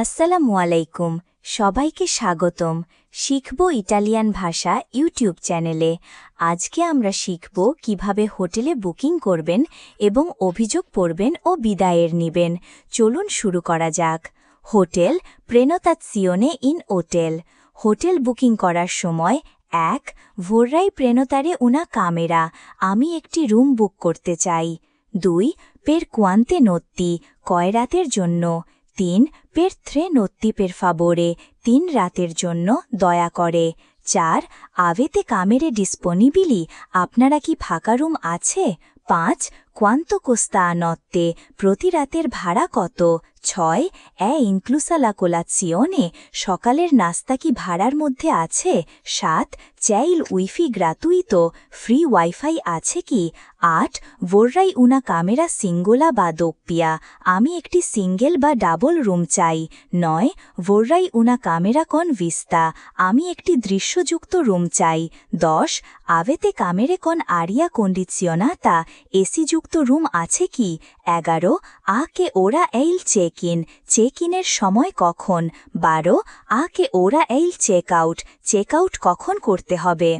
আসসালামু আলাইকুম, সবাইকে স্বাগতম শিখব ইটালিয়ান ভাষা ইউটিউব চ্যানেলে। আজকে আমরা শিখব কীভাবে হোটেলে বুকিং করবেন এবং অভিযোগ পড়বেন ও বিদায়ের নিবেন। চলুন শুরু করা যাক। হোটেল প্রেনতাৎসিওনে ইন ওটেল। হোটেল বুকিং করার সময় এক, ভোররাই প্রেনতারে উনা কামেরা, আমি একটি রুম বুক করতে চাই। দুই, পের কোয়ান্তে নত্তি কয় রাতের জন্য। তিন পের থ্রে নত্তি পের ফাবোরে, তিন রাতের জন্য দয়া করে। চার, আবেতে কামেরে ডিসপনিবিলি, আপনারা কি ফাঁকা রুম আছে? পাঁচ কোয়ান্ত কোস্তা নত্তে প্রতি রাতের ভাড়া কত? ছয় এ ইনক্লুসালা কোলাচিওনে সকালের নাস্তা কি ভাড়ার মধ্যে আছে? সাত চ্যাইল উইফি গ্রাতুইতো ফ্রি ওয়াইফাই আছে কি? আট ভোররাই উনা কামেরা সিঙ্গোলা বা দোপ্পিয়া আমি একটি সিঙ্গেল বা ডাবল রুম চাই। নয় ভোররাই উনা কামেরা কন ভিস্তা আমি একটি দৃশ্যযুক্ত রুম চাই। দশ আবেতে কামেরে কন আরিয়া কন্ডিচিয়নাতা এসিযুক্ত রুম আছে কি? এগারো। আ কে ওরা এইল চেক ইন চেক ইনের সময় কখন? বারো। আ কে ওরা এইল চেক আউট চেক আউট কখন করতে হবে?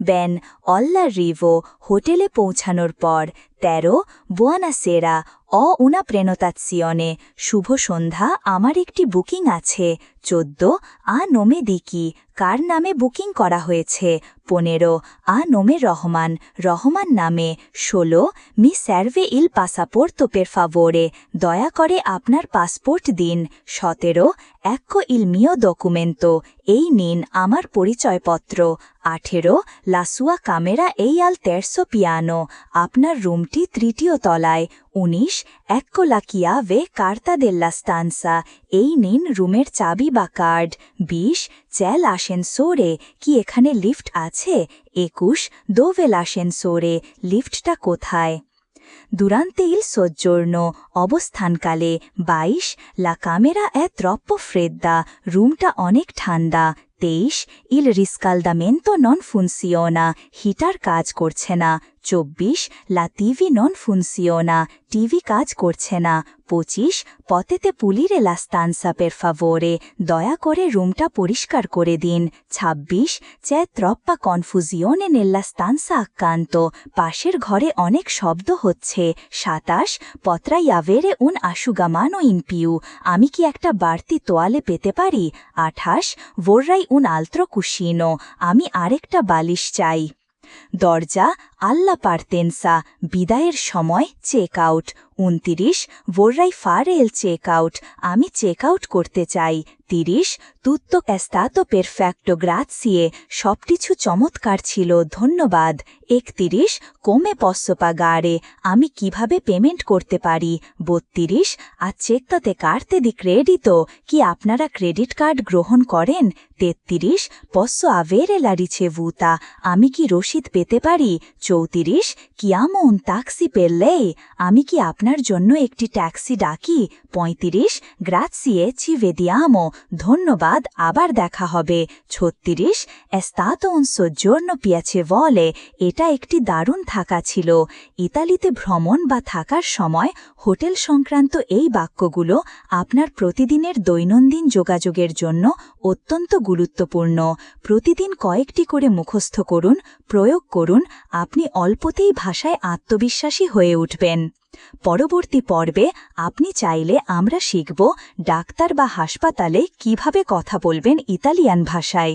বেন, অল্লা রিভো, হোটেলে পৌঁছানোর পর। তেরো, বোয়ানা সেরা, অ উনা প্রেনতাৎসিয়নে, শুভ সন্ধ্যা, আমার একটি বুকিং আছে। চোদ্দ, আ নোমে দিকি, কার নামে বুকিং করা হয়েছে? পনেরো, আ নোমে রহমান রহমান নামে। ষোলো, মি স্যারভে ইল পাসাপোর্তো তোপের ফাভোরে, দয়া করে আপনার পাসপোর্ট দিন। সতেরো এক্কো ইল মিও ডকুমেন্তো এই নিন আমার পরিচয়পত্র। আঠেরো, লাসুয়া কামেরা এই আল তেরশো পিয়ানো, আপনার রুমটি তৃতীয় তলায়, উনিশ এক্কোলাকিয়া ভে কার্তা দেল্লা স্তানসা। এই নিন রুমের চাবি বা কার্ড। বিশ, চ্যাল আসেন সোরে কি এখানে লিফট আছে? একুশ, দোভেল আসেন সোরে লিফটটা কোথায়? দুরান্তে ইল সজ্জর্ণ, অবস্থানকালে। বাইশ, লা কামেরা এ ত্রপ্প ফ্রেদ্দা, রুমটা অনেক ঠান্ডা। তেইশ, ইল রিস্কালদামেন্তো নন ফুনসিওনা, হিটার কাজ করছে না। চব্বিশ, লা টিভি নন ফুনসিওনা টিভি কাজ করছে না। পঁচিশ, পতেতে পুলিরে লা স্তানসা পের ফাভোরে দয়া করে রুমটা পরিষ্কার করে দিন। ২৬ চে ত্রপ্পা কনফুজিওনে নেল্লা স্তানসা আক্রান্ত পাশের ঘরে অনেক শব্দ হচ্ছে। সাতাশ পত্রাইয়াভেরে উন আশুগামানো ইনপিউ আমি কি একটা বাড়তি তোয়ালে পেতে পারি? আঠাশ ভোররাই উন আলত্র কুশিনো আমি আরেকটা বালিশ চাই। দরজা আল্লা পারতেনসা বিদায়ের সময় চেক আউট উনতিরিশ ভোররাই ফার এল চেক আউট আমি চেক আউট করতে চাই। তিরিশ, তুত্তো এস্তাতো পেরফ্যাক্টো গ্রাৎসিয়ে সবকিছু চমৎকার ছিল, ধন্যবাদ। একতিরিশ, কোমে পশ্চপা গাড়ে আমি কীভাবে পেমেন্ট করতে পারি? বত্রিশ আর চেকতাতে কাটতে দি ক্রেডিট কি আপনারা ক্রেডিট কার্ড গ্রহণ করেন? তেত্রিশ পশ্চ আভেরে লাড়িছে ভূতা আমি কি রসিদ পেতে পারি? চৌত্রিশ, কিয়ামন তাক্সি পেললে আমি কি আপনার জন্য একটি ট্যাক্সি ডাকি? পঁয়ত্রিশ, গ্রাৎসিয়ে চিভেদিয়ামো ধন্যবাদ, আবার দেখা হবে। ছত্রিশ এস্তাতো উন সজ্জর্ণ পিয়াছে বলে, এটা একটি দারুণ থাকা ছিল। ইতালিতে ভ্রমণ বা থাকার সময় হোটেল সংক্রান্ত এই বাক্যগুলো আপনার প্রতিদিনের দৈনন্দিন যোগাযোগের জন্য অত্যন্ত গুরুত্বপূর্ণ। প্রতিদিন কয়েকটি করে মুখস্থ করুন, প্রয়োগ করুন আপনি অল্পতেই ভাষায় আত্মবিশ্বাসী হয়ে উঠবেন। পরবর্তী পর্বে আপনি চাইলে আমরা শিখব ডাক্তার বা হাসপাতালে কীভাবে কথা বলবেন ইতালিয়ান ভাষায়।